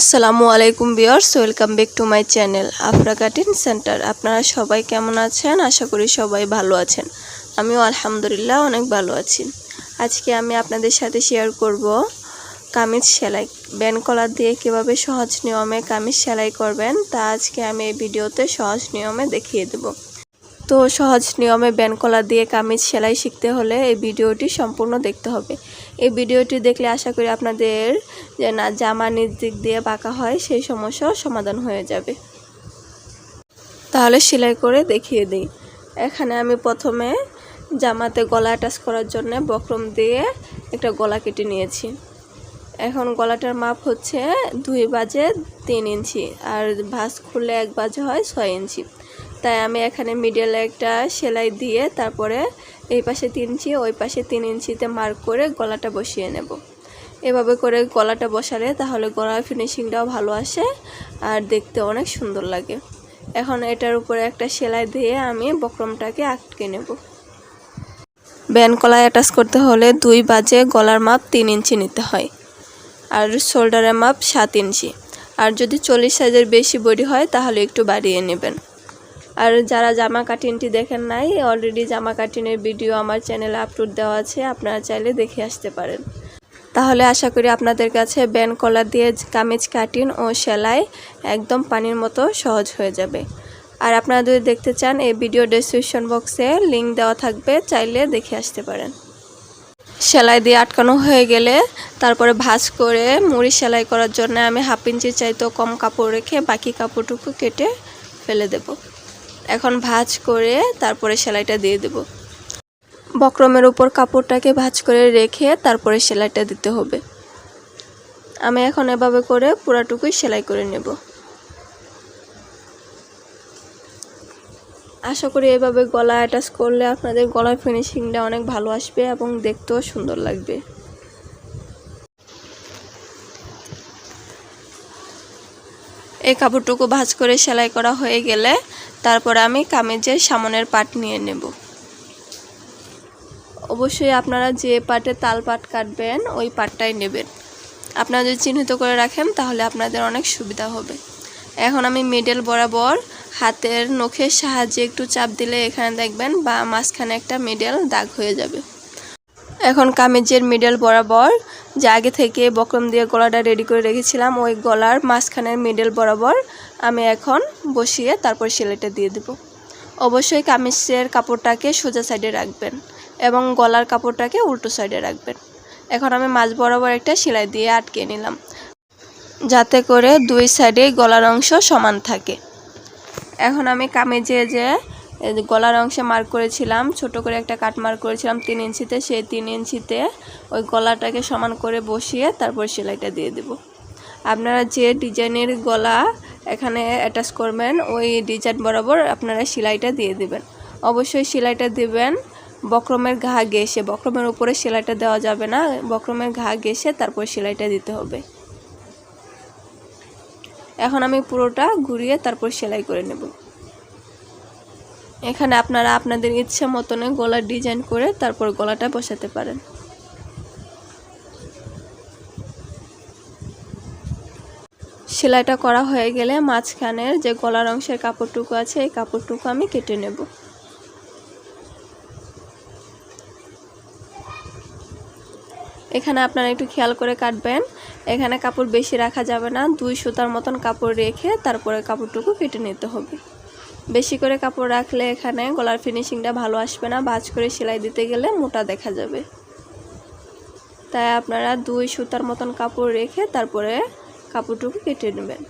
আসসালামু আলাইকুম বিয়ার্স welcome back to my channel Afra cutting centre. আপনারা সবাই কেমন আছেন? আশা করি সবাই ভালো আছেন। আমিও আলহামদুলিল্লাহ অনেক ভালো আছি। আজকে আমি আপনাদের সাথে শেয়ার করব কামিজ সেলাই। ব্যান কলার দিয়ে কীভাবে সহজ নিয়মে কামিজ সেলাই করবেন তা আজকে আমি এই ভিডিওতে সহজ নিয়মে দেখিয়ে দেবো। তো সহজ নিয়মে ব্যান কলার দিয়ে কামিজ সেলাই শিখতে হলে এই ভিডিওটি সম্পূর্ণ দেখতে হবে। এই ভিডিওটি দেখলে আশা করি আপনাদের যে না জামা নিজ দিক দিয়ে বাঁকা হয়, সেই সমস্যাও সমাধান হয়ে যাবে। তাহলে সেলাই করে দেখিয়ে দিই। এখানে আমি প্রথমে জামাতে গলা অ্যাটাচ করার জন্য বক্রম দিয়ে একটা গলা কেটে নিয়েছি। এখন গলাটার মাপ হচ্ছে দুই বাজে তিন ইঞ্চি, আর ভাঁজ খুললে এক বাজে হয় ছয় ইঞ্চি। তাই আমি এখানে মিডলে একটা সেলাই দিয়ে তারপরে এই পাশে তিন ইঞ্চি, ওই পাশে তিন ইঞ্চিতে মার্ক করে গলাটা বসিয়ে নেব। এভাবে করে গলাটা বসালে তাহলে গলার ফিনিশিংটাও ভালো আসে আর দেখতে অনেক সুন্দর লাগে। এখন এটার উপরে একটা সেলাই দিয়ে আমি বক্রমটাকে আটকে নেব। ব্যান কলায় অ্যাটাচ করতে হলে দুই বাজে গলার মাপ তিন ইঞ্চি নিতে হয় আর শোল্ডারের মাপ সাত ইঞ্চি। আর যদি চল্লিশ সাইজের বেশি বডি হয় তাহলে একটু বাড়িয়ে নেবেন। আর যারা জামা কাটিনটি দেখেন নাই অলরেডি জামা কাটিনের ভিডিও আমার চ্যানেলে আপলোড দেওয়া আছে, আপনারা চাইলে দেখে আসতে পারেন। তাহলে আশা করি আপনাদের কাছে ব্যান কলার দিয়ে কামিজ কাটিং ও সেলাই একদম পানির মতো সহজ হয়ে যাবে। আর আপনারা যদি দেখতে চান, এই ভিডিও ডেসক্রিপশন বক্সে লিংক দেওয়া থাকবে, চাইলে দেখে আসতে পারেন। সেলাই দিয়ে আটকানো হয়ে গেলে তারপরে ভাঁজ করে মুড়ি সেলাই করার জন্য আমি হাফ ইঞ্চি চাইতেও কম কাপড় রেখে বাকি কাপড়টুকু কেটে ফেলে দেব। এখন ভাজ করে তারপরে সেলাইটা দিয়ে দেব। বক্রমের উপর কাপড়টাকে ভাজ করে রেখে তারপরে সেলাইটা দিতে হবে। আমি এখন এভাবে করে পুরাটুকুই সেলাই করে নেব। আশা করি এভাবে গলা অ্যাটাচ করলে আপনাদের গলার ফিনিশিংটা অনেক ভালো আসবে এবং দেখতেও সুন্দর লাগবে। এই কাপড়টুকু ভাজ করে সেলাই করা হয়ে গেলে তারপর আমি কামিজের সামনের পাট নিয়ে নেব। অবশ্যই আপনারা যে পাটে তাল পাট কাটবেন, ওই পাটটাই নেবেন। আপনারা যদি চিহ্নিত করে রাখেন, তাহলে আপনাদের অনেক সুবিধা হবে। এখন আমি মিডল বরাবর হাতের নখের সাহায্যে একটু চাপ দিলে এখানে দেখবেন বা মাঝখানে একটা মিডল দাগ হয়ে যাবে। এখন কামিজের মিডল বরাবর, যে আগে থেকে বক্রম দিয়ে গলাটা রেডি করে রেখেছিলাম, ওই গলার মাঝখানের মিডল বরাবর আমি এখন বসিয়ে তারপর সেলাইটা দিয়ে দেব। অবশ্যই কামিজের কাপড়টাকে সোজা সাইডে রাখবেন এবং গলার কাপড়টাকে উল্টো সাইডে রাখবেন। এখন আমি মাঝ বরাবর একটা সেলাই দিয়ে আটকে নিলাম, যাতে করে দুই সাইডে গলার অংশ সমান থাকে। এখন আমি কামিজে যে গলার অংশে মার্ক করেছিলাম, ছোট করে একটা কাট মার্ক করেছিলাম তিন ইঞ্চিতে, সেই তিন ইঞ্চিতে ওই গলাটাকে সমান করে বসিয়ে তারপর সেলাইটা দিয়ে দেব। আপনারা যে ডিজাইনের গলা এখানে অ্যাটাচ করবেন, ওই ডিজাইন বরাবর আপনারা সেলাইটা দিয়ে দেবেন। অবশ্যই সেলাইটা দেবেন, বক্রমের ঘা ঘেসে বক্রমের উপরে সেলাইটা দেওয়া যাবে না, বক্রমের ঘা ঘেসে তারপর সেলাইটা দিতে হবে। এখন আমি পুরোটা ঘুরিয়ে তারপর সেলাই করে নেব। এখানে আপনারা আপনাদের ইচ্ছে মতনে গলার ডিজাইন করে তারপর গলাটা বসাতে পারেন। সেলাইটা করা হয়ে গেলে মাঝখানের যে গলার অংশের কাপড়টুকু আছে, এই কাপড়টুকু আমি কেটে নেব। এখানে আপনারা একটু খেয়াল করে কাটবেন। এখানে কাপড় বেশি রাখা যাবে না, দুই সুতার মতন কাপড় রেখে তারপরে কাপড়টুকু কেটে নিতে হবে। বেশি করে কাপড় রাখলে এখানে গলার ফিনিশিংটা ভালো আসবে না। বাজ করে সেলাই দিতে গেলে মোটা দেখা যাবে। তাই আপনারা দুই সুতার মতন কাপড় রেখে তারপরে কাপড়টুকু কেটে নেবেন।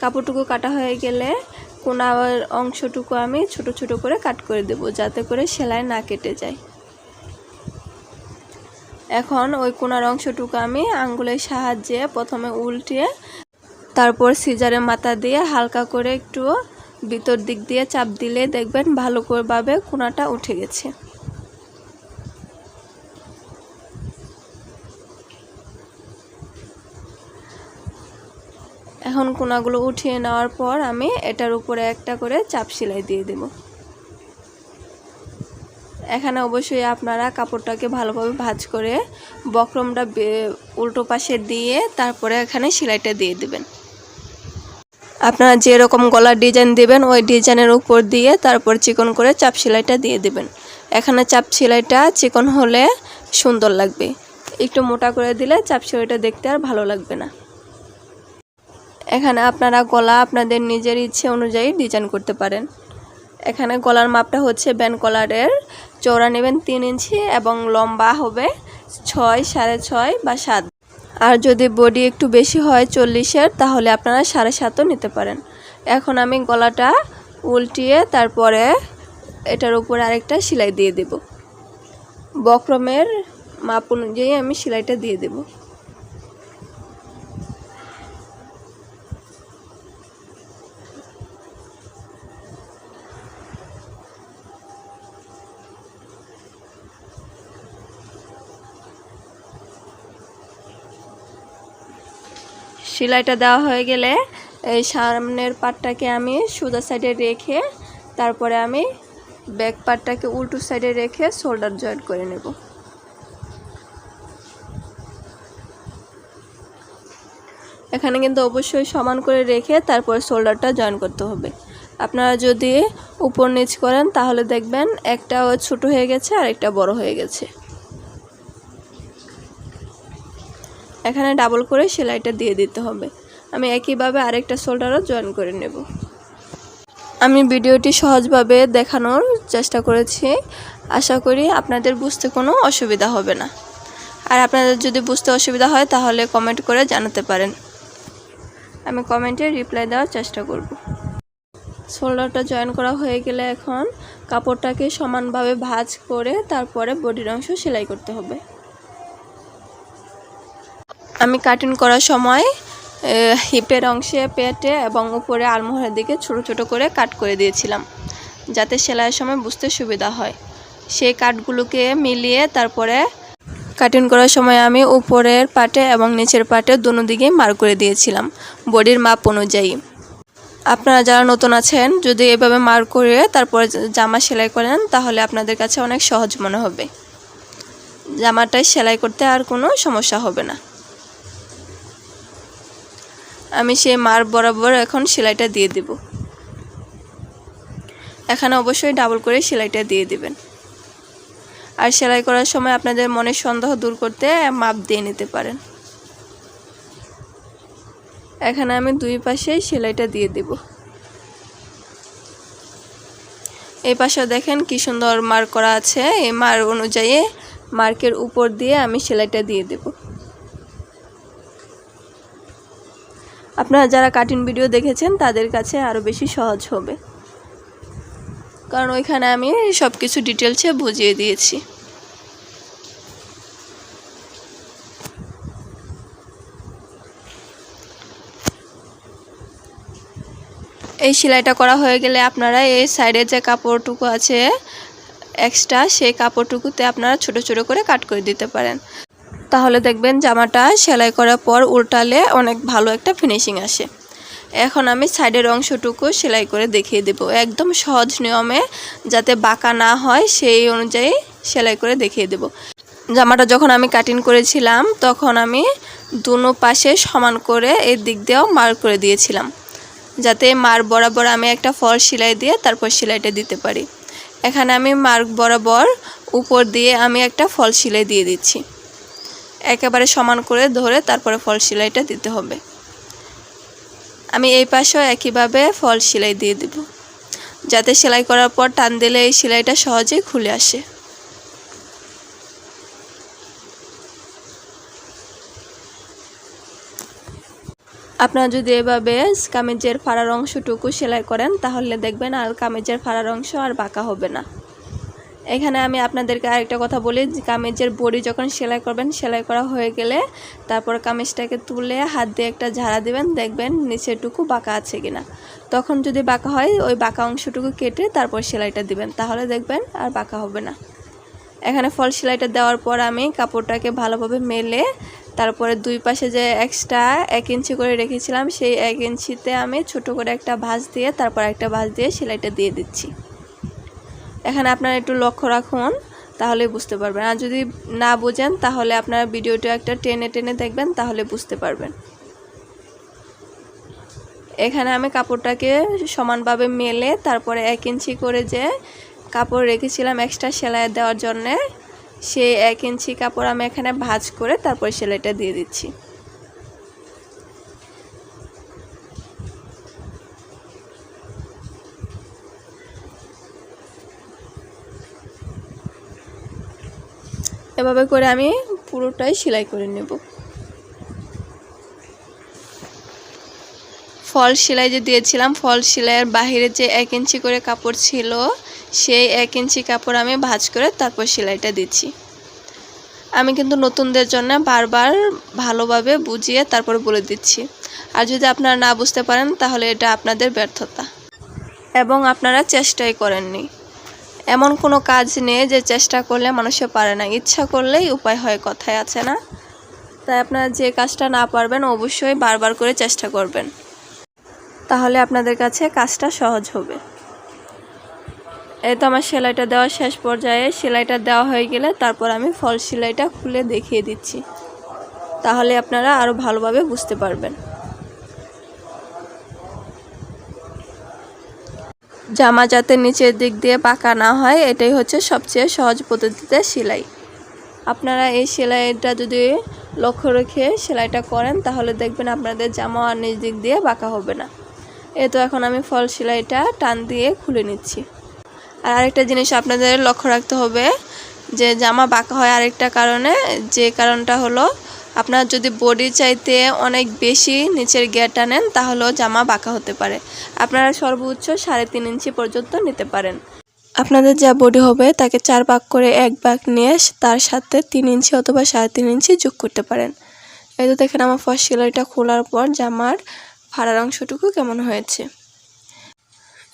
কাপড়টুকু কাটা হয়ে গেলে কোনার অংশটুকু আমি ছোট ছোট করে কাট করে দেব, যাতে করে সেলাই না কেটে যায়। এখন ওই কোনার অংশটুকু আমি আঙ্গুলের সাহায্যে প্রথমে উল্টিয়ে তারপর সিজারে মাথা দিয়ে হালকা করে একটু ভিতর দিক দিয়ে চাপ দিলে দেখবেন ভালো করেভাবে কোনাটা উঠে গেছে। এখন কোনাগুলো উঠিয়ে নেওয়ার পর আমি এটার উপরে একটা করে চাপ সেলাই দিয়ে দেব। এখানে অবশ্যই আপনারা কাপড়টাকে ভালোভাবে ভাজ করে বক্রমটা উল্টো পাশে দিয়ে তারপরে এখানে সেলাইটা দিয়ে দেবেন। আপনারা যেরকম গলার ডিজাইন দিবেন, ওই ডিজাইনের উপর দিয়ে তারপর চিকন করে চাপ সেলাইটা দিয়ে দেবেন। এখানে চাপ সেলাইটা চিকন হলে সুন্দর লাগবে। একটু মোটা করে দিলে চাপ সেলাইটা দেখতে আর ভালো লাগবে না। এখানে আপনারা গলা আপনাদের নিজের ইচ্ছে অনুযায়ী ডিজাইন করতে পারেন। এখানে গলার মাপটা হচ্ছে ব্যান কলারের চওড়া নেবেন তিন ইঞ্চি এবং লম্বা হবে ছয়, সাড়ে ছয় বা সাত। আর যদি বডি একটু বেশি হয় চল্লিশের, তাহলে আপনারা সাড়ে সাতও নিতে পারেন। এখন আমি গলাটা উল্টিয়ে তারপরে এটার উপরে আরেকটা সেলাই দিয়ে দেব। বক্রমের মাপ অনুযায়ী আমি সেলাইটা দিয়ে দেব। সেলাইটা দেওয়া হয়ে গেলে এই সামনের পাটটাকে আমি সোজা সাইডে রেখে তারপরে আমি ব্যাক পার্টটাকে উল্টো সাইডে রেখে শোল্ডার জয়েন্ট করে নেব। এখানে কিন্তু অবশ্যই সমান করে রেখে তারপর শোল্ডারটা জয়েন করতে হবে। আপনারা যদি উপর নিচ করেন তাহলে দেখবেন একটা ছোট হয়ে গেছে আর একটা বড় হয়ে গেছে। এখানে ডাবল করে সেলাইটা দিয়ে দিতে হবে। আমি একইভাবে আরেকটা শোল্ডারও জয়েন করে নেব। আমি ভিডিওটি সহজভাবে দেখানোর চেষ্টা করেছি। আশা করি আপনাদের বুঝতে কোনো অসুবিধা হবে না। আর আপনাদের যদি বুঝতে অসুবিধা হয়, তাহলে কমেন্ট করে জানাতে পারেন। আমি কমেন্টে রিপ্লাই দেওয়ার চেষ্টা করব। শোল্ডারটা জয়েন করা হয়ে গেলে এখন কাপড়টাকে সমানভাবে ভাজ করে তারপরে বডির অংশ সেলাই করতে হবে। আমি কাটিং করার সময় হিপের অংশে পেটে এবং উপরে আলমোহরের দিকে ছোট ছোট করে কাট করে দিয়েছিলাম, যাতে সেলাইয়ের সময় বুঝতে সুবিধা হয়। সেই কাটগুলোকে মিলিয়ে তারপরে কাটিং করার সময় আমি উপরের পাটে এবং নিচের পাটে দুনো দিকে মার করে দিয়েছিলাম বডির মাপ অনুযায়ী। আপনারা যারা নতুন আছেন, যদি এভাবে মার করে তারপরে জামা সেলাই করেন, তাহলে আপনাদের কাছে অনেক সহজ মনে হবে। জামাটাই সেলাই করতে আর কোনো সমস্যা হবে না। আমি সেই মার বরাবর এখন সেলাইটা দিয়ে দিব। এখানে অবশ্যই ডাবল করে সেলাইটা দিয়ে দিবেন। আর সেলাই করার সময় আপনাদের মনের সন্দেহ দূর করতে মাপ দিয়ে নিতে পারেন। এখানে আমি দুই পাশেই সেলাইটা দিয়ে দিব। এই পাশে দেখেন কি সুন্দর মার্ক করা আছে। এই মার অনুযায়ী মার্কের উপর দিয়ে আমি সেলাইটা দিয়ে দেবো। আপনারা যারা কাটিং ভিডিও দেখেছেন, তাদের কাছে আরও বেশি সহজ হবে। কারণ ওইখানে আমি সব কিছু ডিটেলসে বুঝিয়ে দিয়েছি। এই সেলাইটা করা হয়ে গেলে আপনারা এই সাইডে যে কাপড়টুকু আছে এক্সট্রা সেই কাপড়টুকুতে আপনারা ছোট ছোট করে কাট করে দিতে পারেন। তাহলে দেখবেন জামাটা সেলাই করার পর উল্টালে অনেক ভালো একটা ফিনিশিং আসে। এখন আমি সাইডের অংশটুকু সেলাই করে দেখিয়ে দেব। একদম সহজ নিয়মে যাতে বাঁকা না হয়, সেই অনুযায়ী সেলাই করে দেখিয়ে দেব। জামাটা যখন আমি কাটিং করেছিলাম, তখন আমি দুনো পাশে সমান করে এর দিক দিয়েও মার করে দিয়েছিলাম। যাতে মার বরাবর আমি একটা ফল সেলাই দিয়ে তারপর সেলাইটা দিতে পারি। এখানে আমি মার্ক বরাবর উপর দিয়ে আমি একটা ফল সেলাই দিয়ে দিচ্ছি। একেবারে সমান করে ধরে তারপরে ফল সেলাইটা দিতে হবে। আমি এই পাশেও একইভাবে ফল সেলাই দিয়ে দেব। যাতে সেলাই করার পর টান দিলে এই সেলাইটা সহজেই খুলে আসে। আপনারা যদি এভাবে কামিজের ফাড়ার অংশটুকু সেলাই করেন, তাহলে দেখবেন আর কামিজের ফাড়ার অংশ আর বাঁকা হবে না। এখানে আমি আপনাদেরকে আরেকটা কথা বলি কামিজের বডি যখন সেলাই করবেন, সেলাই করা হয়ে গেলে তারপর কামিজটাকে তুলে হাত দিয়ে একটা ঝাড়া দিবেন, দেখবেন নিচেরটুকু বাঁকা আছে কিনা। তখন যদি বাঁকা হয়, ওই বাঁকা অংশটুকু কেটে তারপর সেলাইটা দিবেন, তাহলে দেখবেন আর বাঁকা হবে না। এখানে ফল সেলাইটা দেওয়ার পর আমি কাপড়টাকে ভালোভাবে মেলে তারপরে দুই পাশে যে এক্সট্রা এক ইঞ্চি করে রেখেছিলাম, সেই এক ইঞ্চিতে আমি ছোট করে একটা ভাঁজ দিয়ে, তারপর একটা ভাঁজ দিয়ে সেলাইটা দিয়ে দিচ্ছি। এখানে আপনারা একটু লক্ষ্য রাখুন, তাহলে বুঝতে পারবেন। আর যদি না বোঝেন, তাহলে আপনারা ভিডিওটা একটা টেনে টেনে দেখবেন, তাহলে বুঝতে পারবেন। এখানে আমি কাপড়টাকে সমানভাবে মেলে তারপরে এক ইঞ্চি করে যে কাপড় রেখেছিলাম এক্সট্রা সেলাই দেওয়ার জন্যে, সেই এক ইঞ্চি কাপড় আমি এখানে ভাজ করে তারপরে সেলাইটা দিয়ে দিচ্ছি। এভাবে করে আমি পুরোটাই সেলাই করে নেব। ফল সেলাই যে দিয়েছিলাম, ফল সেলাইয়ের বাহিরে যে এক ইঞ্চি করে কাপড় ছিল, সেই এক ইঞ্চি কাপড় আমি ভাজ করে তারপর সেলাইটা দিচ্ছি। আমি কিন্তু নতুনদের জন্য বারবার ভালোভাবে বুঝিয়ে তারপর বলে দিচ্ছি। আর যদি আপনারা না বুঝতে পারেন, তাহলে এটা আপনাদের ব্যর্থতা। এবং আপনারা চেষ্টাই করেননি। এমন কোনো কাজ নেই যে চেষ্টা করলে মানুষে পারে না। ইচ্ছা করলেই উপায় হয়, কথায় আছে না? তাই আপনারা যে কাজটা না পারবেন, অবশ্যই বারবার করে চেষ্টা করবেন। তাহলে আপনাদের কাছে কাজটা সহজ হবে। এই তো আমার সেলাইটা দেওয়া শেষ পর্যায়ে। সেলাইটা দেওয়া হয়ে গেলে তারপর আমি ফল সেলাইটা খুলে দেখিয়ে দিচ্ছি। তাহলে আপনারা আরও ভালোভাবে বুঝতে পারবেন। জামা যাতে নিচের দিক দিয়ে পাকা না হয়, এটাই হচ্ছে সবচেয়ে সহজ পদ্ধতিতে সেলাই। আপনারা এই সেলাইটা যদি লক্ষ্য রেখে সেলাইটা করেন, তাহলে দেখবেন আপনাদের জামা আর নিচ দিক দিয়ে বাঁকা হবে না। এ তো এখন আমি ফল সেলাইটা টান দিয়ে খুলে নিচ্ছি। আর আরেকটা জিনিস আপনাদের লক্ষ্য রাখতে হবে, যে জামা বাঁকা হয় আরেকটা কারণে, যে কারণটা হলো আপনার যদি বডি চাইতে অনেক বেশি নিচের গেটা নেন, তাহলেও জামা বাঁকা হতে পারে। আপনারা সর্বোচ্চ সাড়ে তিন ইঞ্চি পর্যন্ত নিতে পারেন। আপনাদের যা বডি হবে, তাকে চার ভাগ করে এক ভাগ নিয়ে তার সাথে তিন ইঞ্চি অথবা সাড়ে তিন ইঞ্চি যোগ করতে পারেন। এই তো দেখেন আমার ফার্স্ট সেলাইটা খোলার পর জামার ফাড়ার অংশটুকু কেমন হয়েছে।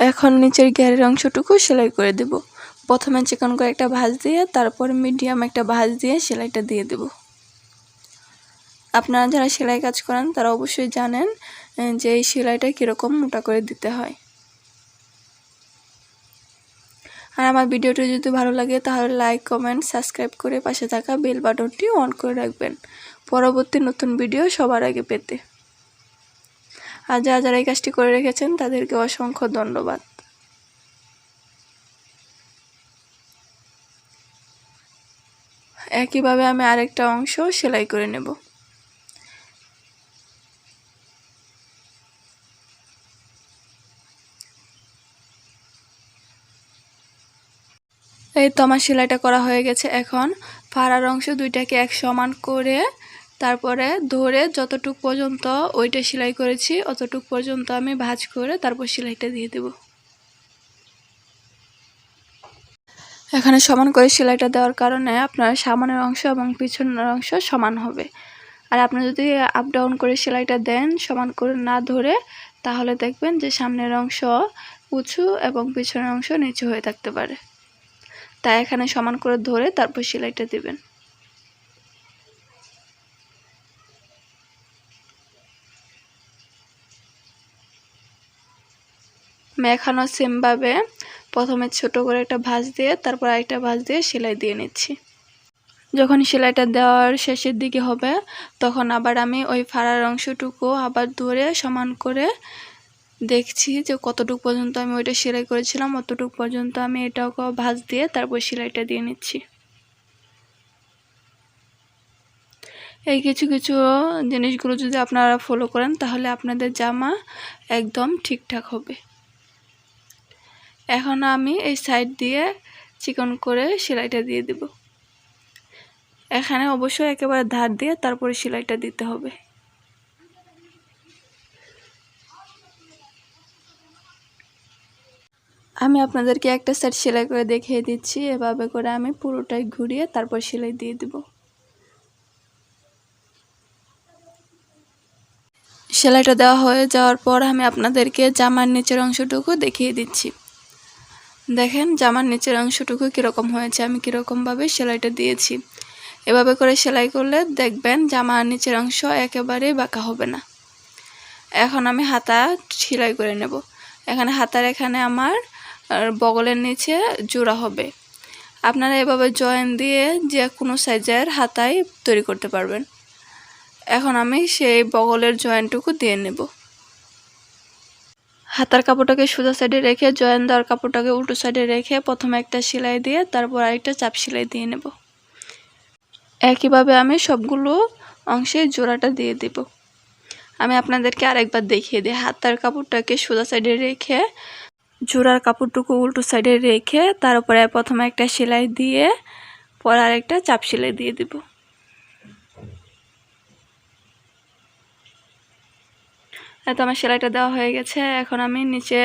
এখন নিচের গ্যারের অংশটুকু সেলাই করে দেব। প্রথমে চিকন করে একটা ভাঁজ দিয়ে, তারপর মিডিয়াম একটা ভাঁজ দিয়ে সেলাইটা দিয়ে দেব। আপনারা যারা সেলাই কাজ করেন, তারা অবশ্যই জানেন যে এই সেলাইটা কীরকম মোটা করে দিতে হয়। আর আমার ভিডিওটি যদি ভালো লাগে, তাহলে লাইক, কমেন্ট, সাবস্ক্রাইব করে পাশে থাকা বেল বাটনটি অন করে রাখবেন। পরবর্তী নতুন ভিডিও সবার আগে পেতে। আর যারা যারা এই কাজটি করে রেখেছেন, তাদেরকে অসংখ্য ধন্যবাদ। একইভাবে আমি আরেকটা অংশ সেলাই করে নেব। এই তো আমার সেলাইটা করা হয়ে গেছে এখন। ফাড়ার অংশ দুইটাকে এক সমান করে তারপরে ধরে যতটুক পর্যন্ত ওইটা সেলাই করেছি, অতটুক পর্যন্ত আমি ভাজ করে তারপর সেলাইটা দিয়ে দেব। এখানে সমান করে সেলাইটা দেওয়ার কারণে আপনার সামনের অংশ এবং পিছনের অংশ সমান হবে। আর আপনি যদি আপ ডাউন করে সেলাইটা দেন সমান করে না ধরে, তাহলে দেখবেন যে সামনের অংশ উঁচু এবং পিছনের অংশ নিচু হয়ে থাকতে পারে। তাই এখানে সমান করে ধরে তারপর সেলাইটা দিবেন। মেখানো সেমভাবে প্রথমে ছোট করে একটা ভাঁজ দিয়ে, তারপর আরেকটা ভাঁজ দিয়ে সেলাই দিয়ে নিচ্ছি। যখন সেলাইটা দেওয়ার শেষের দিকে হবে, তখন আবার আমি ওই ফাড়ার অংশটুকু আবার ধরে সমান করে দেখছি যে কতটুকু পর্যন্ত আমি ওইটা সেলাই করেছিলাম, অতটুকু পর্যন্ত আমি এটাকে ভাঁজ দিয়ে তারপর সেলাইটা দিয়ে নিচ্ছি। এই কিছু কিছু জিনিসগুলো যদি আপনারা ফলো করেন, তাহলে আপনাদের জামা একদম ঠিকঠাক হবে। এখন আমি এই সাইড দিয়ে চিকন করে সেলাইটা দিয়ে দেব। এখানে অবশ্যই একেবারে ধার দিয়ে তারপরে সেলাইটা দিতে হবে। আমি আপনাদেরকে একটা সেট সেলাই করে দেখিয়ে দিচ্ছি। এভাবে করে আমি পুরোটাই ঘুরিয়ে তারপর সেলাই দিয়ে দেব। সেলাইটা দেওয়া হয়ে যাওয়ার পর আমি আপনাদেরকে জামার নিচের অংশটুকু দেখিয়ে দিচ্ছি। দেখেন, জামার নিচের অংশটুকু কীরকম হয়েছে, আমি কীরকমভাবে সেলাইটা দিয়েছি। এভাবে করে সেলাই করলে দেখবেন জামার নিচের অংশ একেবারেই বাঁকা হবে না। এখন আমি হাতা সেলাই করে নেব। এখানে হাতার এখানে আমার বগলের নিচে জোড়া হবে। আপনারা এভাবে জয়েন দিয়ে যে কোনো সাইজের হাতায় তৈরি করতে পারবেন। এখন আমি সেই বগলের জয়েন্টটুকু দিয়ে নেব। হাতার কাপড়টাকে সোজা সাইডে রেখে, জয়েন দেওয়ার কাপড়টাকে উল্টো সাইডে রেখে প্রথমে একটা সেলাই দিয়ে তারপর আরেকটা চাপ সেলাই দিয়ে নেব। একইভাবে আমি সবগুলো অংশে জোড়াটা দিয়ে দেব। আমি আপনাদেরকে আরেকবার দেখিয়ে দিই। হাতার কাপড়টাকে সোজা সাইডে রেখে জোড়ার কাপড়টুকু উল্টো সাইডে রেখে তার উপরে প্রথমে একটা সেলাই দিয়ে, পরে আরেকটা চাপ সেলাই দিয়ে দিব। এত আমার সেলাইটা দেওয়া হয়ে গেছে। এখন আমি নিচে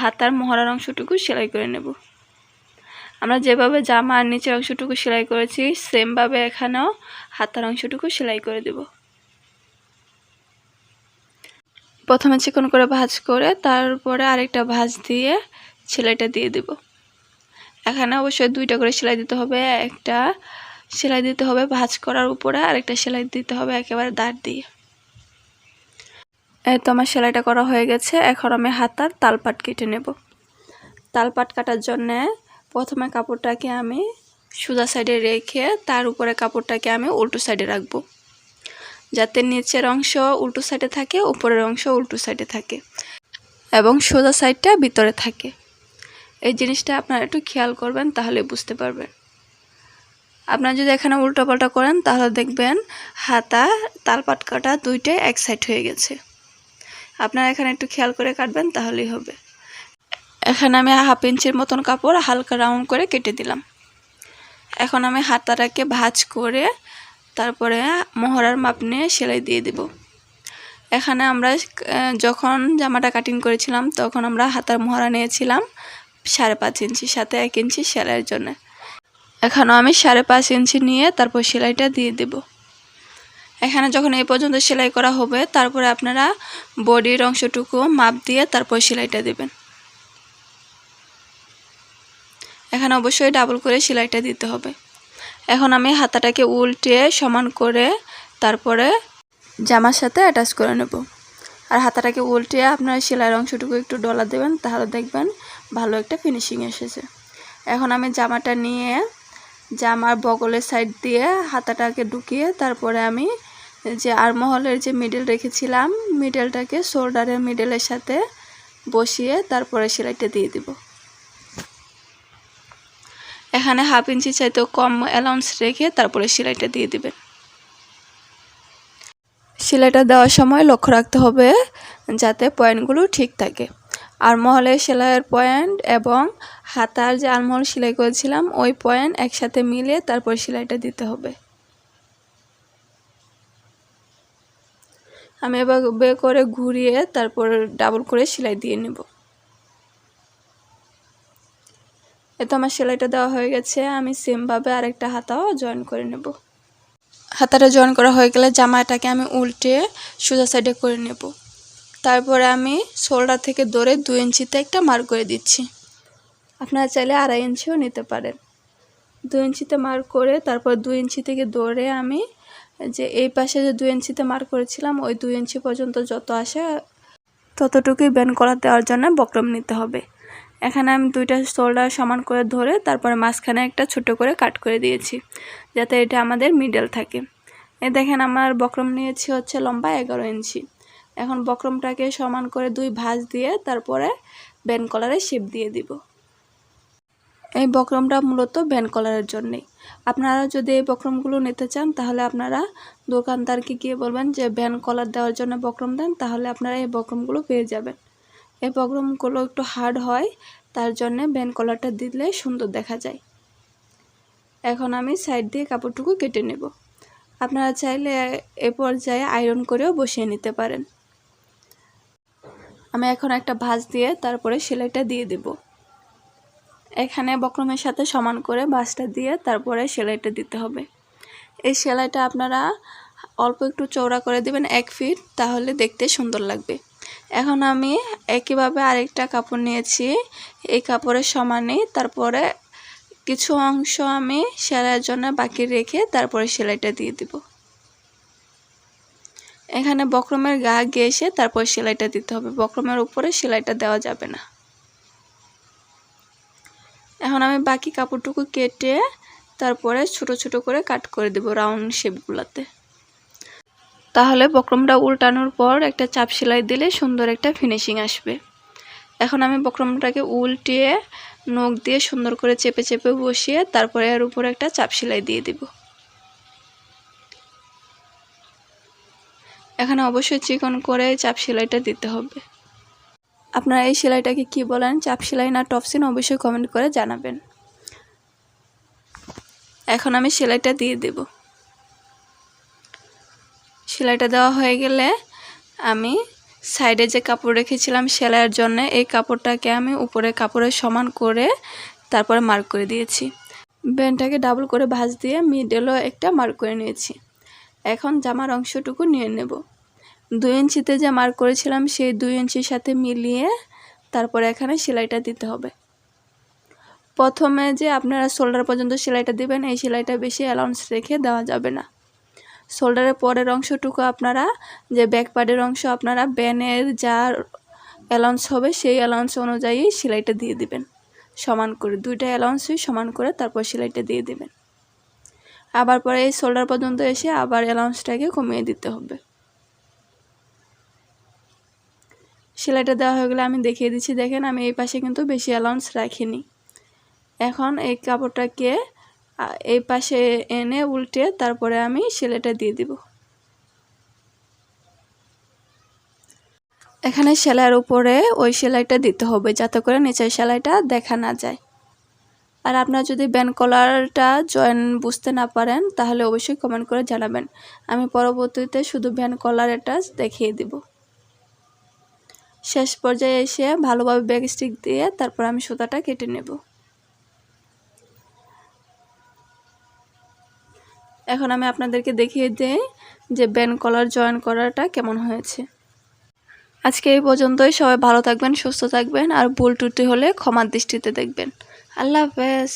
হাতার মহড়ার অংশটুকু সেলাই করে নেব। আমরা যেভাবে জামার নিচের অংশটুকু সেলাই করেছি সেমভাবে এখানেও হাতার অংশটুকু সেলাই করে দেব। প্রথমে চিকন করে ভাজ করে তারপরে আরেকটা ভাঁজ দিয়ে সেলাইটা দিয়ে দেব। এখানে অবশ্যই দুইটা করে সেলাই দিতে হবে, একটা সেলাই দিতে হবে ভাজ করার উপরে, আরেকটা সেলাই দিতে হবে একেবারে দাঁড় দিয়ে। তো আমার সেলাইটা করা হয়ে গেছে, এখন আমি হাতার তালপাট কেটে নেব। তালপাট কাটার জন্যে প্রথমে কাপড়টাকে আমি সোজা সাইডে রেখে তার উপরে কাপড়টাকে আমি উল্টো সাইডে রাখব। যাতে নিচের অংশ উল্টো সাইডে থাকে, উপরের অংশ উল্টো সাইডে থাকে এবং সোজা সাইডটা ভিতরে থাকে। এই জিনিসটা আপনারা একটু খেয়াল করবেন, তাহলে বুঝতে পারবেন। আপনারা যদি এখানে উল্টো পাল্টা করেন, তাহলে দেখবেন হাতা তালপাট কাটা দুইটাই এক সাইড হয়ে গেছে। আপনারা এখানে একটু খেয়াল করে কাটবেন, তাহলেই হবে। এখানে আমি হাফ ইঞ্চির মতন কাপড় হালকা রাউন্ড করে কেটে দিলাম। এখন আমি হাতাটাকে ভাজ করে তারপরে মোহরার মাপ নিয়ে সেলাই দিয়ে দেব। এখানে আমরা যখন জামাটা কাটিং করেছিলাম, তখন আমরা হাতার মোহরা নিয়েছিলাম সাড়ে পাঁচ ইঞ্চি, সাথে এক ইঞ্চি সেলাইয়ের জন্য। এখানেও আমি সাড়ে পাঁচ ইঞ্চি নিয়ে তারপর সেলাইটা দিয়ে দেবো। এখানে যখন এই পর্যন্ত সেলাই করা হবে, তারপরে আপনারা বডির অংশটুকু মাপ দিয়ে তারপর সেলাইটা দেবেন। এখানে অবশ্যই ডাবল করে সেলাইটা দিতে হবে। এখন আমি হাতাটাকে উল্টে সমান করে তারপরে জামার সাথে অ্যাটাচ করে নেব। আর হাতাটাকে উল্টে আপনারা সেলাইয়ের অংশটুকু একটু ডলা দেবেন, তাহলে দেখবেন ভালো একটা ফিনিশিং এসেছে। এখন আমি জামাটা নিয়ে জামার বগলের সাইড দিয়ে হাতাটাকে ঢুকিয়ে তারপরে আমি যে আরমহলের যে মিডল রেখেছিলাম মিডলটাকে শোল্ডারের মিডেলের সাথে বসিয়ে তারপরে সেলাইটা দিয়ে দিব। এখানে হাফ ইঞ্চি চাইতেও কম অ্যালাউন্স রেখে তারপরে সেলাইটা দিয়ে দিবেন। সেলাইটা দেওয়ার সময় লক্ষ্য রাখতে হবে যাতে পয়েন্টগুলো ঠিক থাকে। আর মহলের সেলাইয়ের পয়েন্ট এবং হাতার যে আলমহল সেলাই করেছিলাম, ওই পয়েন্ট একসাথে মিলে তারপর সেলাইটা দিতে হবে। আমি এবার করে ঘুরিয়ে তারপর ডাবল করে সেলাই দিয়ে নেব। এতো আমার সেলাইটা দেওয়া হয়ে গেছে, আমি সেমভাবে আরেকটা হাতাও জয়েন করে নেব। হাতাটা জয়েন করা হয়ে গেলে জামাটাকে আমি উল্টে সোজা সাইডে করে নেব। তারপরে আমি শোল্ডার থেকে দৌড়ে দু ইঞ্চিতে একটা মার্ক করে দিচ্ছি। আপনারা চাইলে আড়াই ইঞ্চিও নিতে পারেন। দু ইঞ্চিতে মার্ক করে তারপর দু ইঞ্চি থেকে দৌড়ে আমি যে এই পাশে যে দু ইঞ্চিতে মার্ক করেছিলাম, ওই দু ইঞ্চি পর্যন্ত যত আসে ততটুকুই ব্যান্ড করা দেওয়ার জন্য বক্রম নিতে হবে। এখানে আমি দুইটা শোল্ডার সমান করে ধরে তারপরে মাঝখানে একটা ছোট করে কাট করে দিয়েছি, যাতে এটা আমাদের মিডল থাকে। এ দেখেন আমার বক্রম নিয়েছি হচ্ছে লম্বা এগারো ইঞ্চি। এখন বক্রমটাকে সমান করে দুই ভাঁজ দিয়ে তারপরে ব্যান কলারে শেপ দিয়ে দিব। এই বক্রমটা মূলত ব্যান কলারের জন্যেই আপনারা যদি এই বক্রমগুলো নিতে চান, তাহলে আপনারা দোকানদারকে গিয়ে বলবেন যে ব্যান কলার দেওয়ার জন্য বক্রম দেন, তাহলে আপনারা এই বক্রমগুলো পেয়ে যাবেন। এই বক্রমগুলো একটু হার্ড হয়, তার জন্যে ব্যান কলারটা দিলে সুন্দর দেখা যায়। এখন আমি সাইড দিয়ে কাপড়টুকু কেটে নেব। আপনারা চাইলে এ পর্যায়ে আয়রন করেও বসিয়ে নিতে পারেন। আমি এখন একটা ভাঁজ দিয়ে তারপরে সেলাইটা দিয়ে দেব। এখানে বক্রমের সাথে সমান করে ভাঁজটা দিয়ে তারপরে সেলাইটা দিতে হবে। এই সেলাইটা আপনারা অল্প একটু চৌড়া করে দিবেন এক ফিট তাহলে দেখতে সুন্দর লাগবে। এখন আমি একইভাবে আরেকটা কাপড় নিয়েছি। এই কাপড়ের সমানে তারপরে কিছু অংশ আমি সেলাইয়ের জন্য বাকি রেখে তারপরে সেলাইটা দিয়ে দিব। এখানে বক্রমের গা ঘেসে তারপর সেলাইটা দিতে হবে। বক্রমের উপরে সেলাইটা দেওয়া যাবে না। এখন আমি বাকি কাপড়টুকু কেটে তারপরে ছোট ছোট করে কাট করে দেব রাউন্ড শেপগুলোতে। তাহলে বক্রমটা উল্টানোর পর একটা চাপ সেলাই দিলে সুন্দর একটা ফিনিশিং আসবে। এখন আমি বক্রমটাকে উল্টিয়ে নখ দিয়ে সুন্দর করে চেপে চেপে বসিয়ে তারপরে এর উপরে একটা চাপ সেলাই দিয়ে দিব। এখানে অবশ্যই চিকন করে চাপ সেলাইটা দিতে হবে। আপনারা এই সেলাইটাকে কি বলেন, চাপ সেলাই না টপসিন অবশ্যই কমেন্ট করে জানাবেন। এখন আমি সেলাইটা দিয়ে দেব। সেলাইটা দেওয়া হয়ে গেলে আমি সাইডে যে কাপড় রেখেছিলাম সেলাইয়ের জন্য, এই কাপড়টাকে আমি উপরে কাপড়ের সমান করে তারপরে মার্ক করে দিয়েছি। ব্যান্ডটাকে ডাবল করে ভাঁজ দিয়ে মিডেলও একটা মার্ক করে নিয়েছি। এখন জামার অংশটুকু নিয়ে নেব। দুই ইঞ্চিতে যে মার্ক করেছিলাম, সেই দুই ইঞ্চির সাথে মিলিয়ে তারপরে এখানে সেলাইটা দিতে হবে। প্রথমে যে আপনারা শোল্ডার পর্যন্ত সেলাইটা দিবেন, এই সেলাইটা বেশি অ্যালাউন্স রেখে দেওয়া যাবে না। শোল্ডারের পরের অংশটুকু আপনারা, যে ব্যাক অংশ আপনারা ব্যানের যা অ্যালাউন্স হবে সেই অ্যালাউন্স অনুযায়ী সেলাইটা দিয়ে দিবেন। সমান করে, দুইটা অ্যালাউন্সই সমান করে তারপর সেলাইটা দিয়ে দিবেন। আবার পরে এই শোল্ডার পর্যন্ত এসে আবার অ্যালাউন্সটাকে কমিয়ে দিতে হবে। সেলাইটা দেওয়া হয়ে গেলে আমি দেখিয়ে দিচ্ছি, দেখেন আমি এই পাশে কিন্তু বেশি অ্যালাউন্স রাখিনি। এখন এই কাপড়টাকে এই পাশে এনে উল্টে তারপরে আমি সেলাইটা দিয়ে দিব। এখানে সেলাইয়ের উপরে ওই সেলাইটা দিতে হবে যাতে করে নিচের সেলাইটা দেখা না যায়। আর আপনারা যদি ব্যান কলারটা জয়েন বুঝতে না পারেন, তাহলে অবশ্যই কমেন্ট করে জানাবেন। আমি পরবর্তীতে শুধু ব্যান কলার এটা দেখিয়ে দিব। শেষ পর্যায়ে এসে ভালোভাবে ব্যাগ স্টিক দিয়ে তারপর আমি সুতাটা কেটে নেব। এখন আমি আপনাদেরকে দেখিয়ে দিই যে ব্যান কলার জয়েন করাটা কেমন হয়েছে। আজকে এই পর্যন্তই। সবাই ভালো থাকবেন, সুস্থ থাকবেন, আর ভুল টুটি হলে ক্ষমার দৃষ্টিতে দেখবেন। আল্লাহ হাফেজ।